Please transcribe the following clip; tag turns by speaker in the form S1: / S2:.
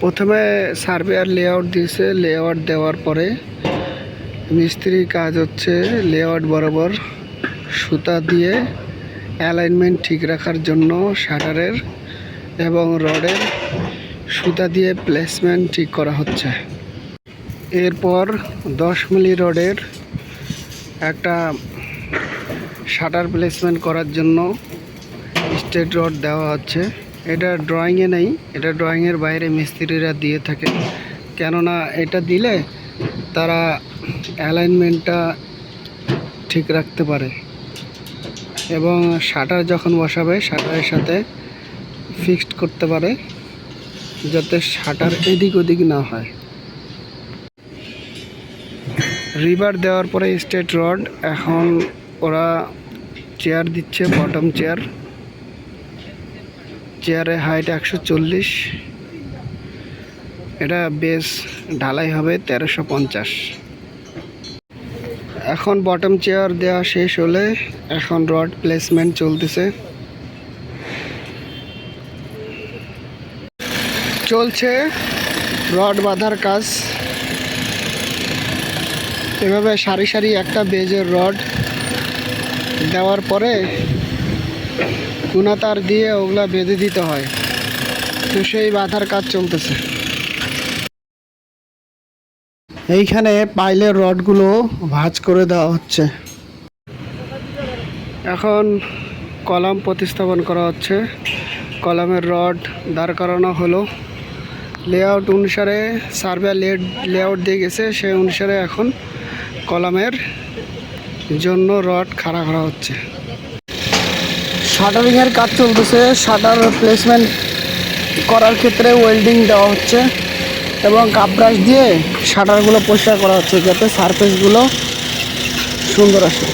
S1: প্রথমে surveyor layout দিয়েছে layout দেওয়ার পরে মিস্ত্রি কাজ হচ্ছে লেআউট বরাবর সুতা দিয়ে অ্যালাইনমেন্ট ঠিক রাখার জন্য শাটারের এবং রডের সুতা দিয়ে প্লেসমেন্ট ঠিক করা হচ্ছে। এরপর দশ মিলি রডের একটা শাটার প্লেসমেন্ট করার জন্য স্টেট রড দেওয়া হচ্ছে। এটা ড্রয়িংয়ে নেই, এটা ড্রয়িংয়ের বাইরে মিস্ত্রিরা দিয়ে থাকে। কেননা এটা দিলে তারা অ্যালাইনমেন্টটা ঠিক রাখতে পারে। এবং শাটার যখন বসাবে শাটারের সাথে ফিক্সড করতে পারে, যাতে শাটার এদিক ওদিক না হয়। রিভার দেওয়ার পরে স্টেট রড এখন ওরা চেয়ার দিচ্ছে বটম চেয়ার চেয়ারের হাইট একশো চল্লিশ। এটা বেস ঢালাই হবে তেরোশো পঞ্চাশ। এখন বটম চেয়ার দেওয়া শেষ হলে এখন রড প্লেসমেন্ট চলতেছে। চলছে রড বাঁধার কাজ। এভাবে সারি সারি একটা বেজের রড দেওয়ার পরে কুনা তার দিয়ে ওগুলা বেঁধে দিতে হয়। তো সেই বাঁধার কাজ চলতেছে। এইখানে পাইলের রডগুলো ভাঁজ করে দেওয়া হচ্ছে। এখন কলাম প্রতিস্থাপন করা হচ্ছে। কলামের রড দাঁড় করানো হলো। লেআউট অনুসারে সার্ভে লেট লেআউট দিয়ে গেছে। সেই অনুসারে এখন কলামের জন্য রড খাড়া করা হচ্ছে। শাটারিংয়ের কাজ চলতেছে। শাটার প্লেসমেন্ট করার ক্ষেত্রে ওয়েল্ডিং দেওয়া হচ্ছে এবং কাপব্রাশ দিয়ে শাটারগুলো পরিষ্কার করা হচ্ছে যাতে সারফেসগুলো সুন্দর আসে।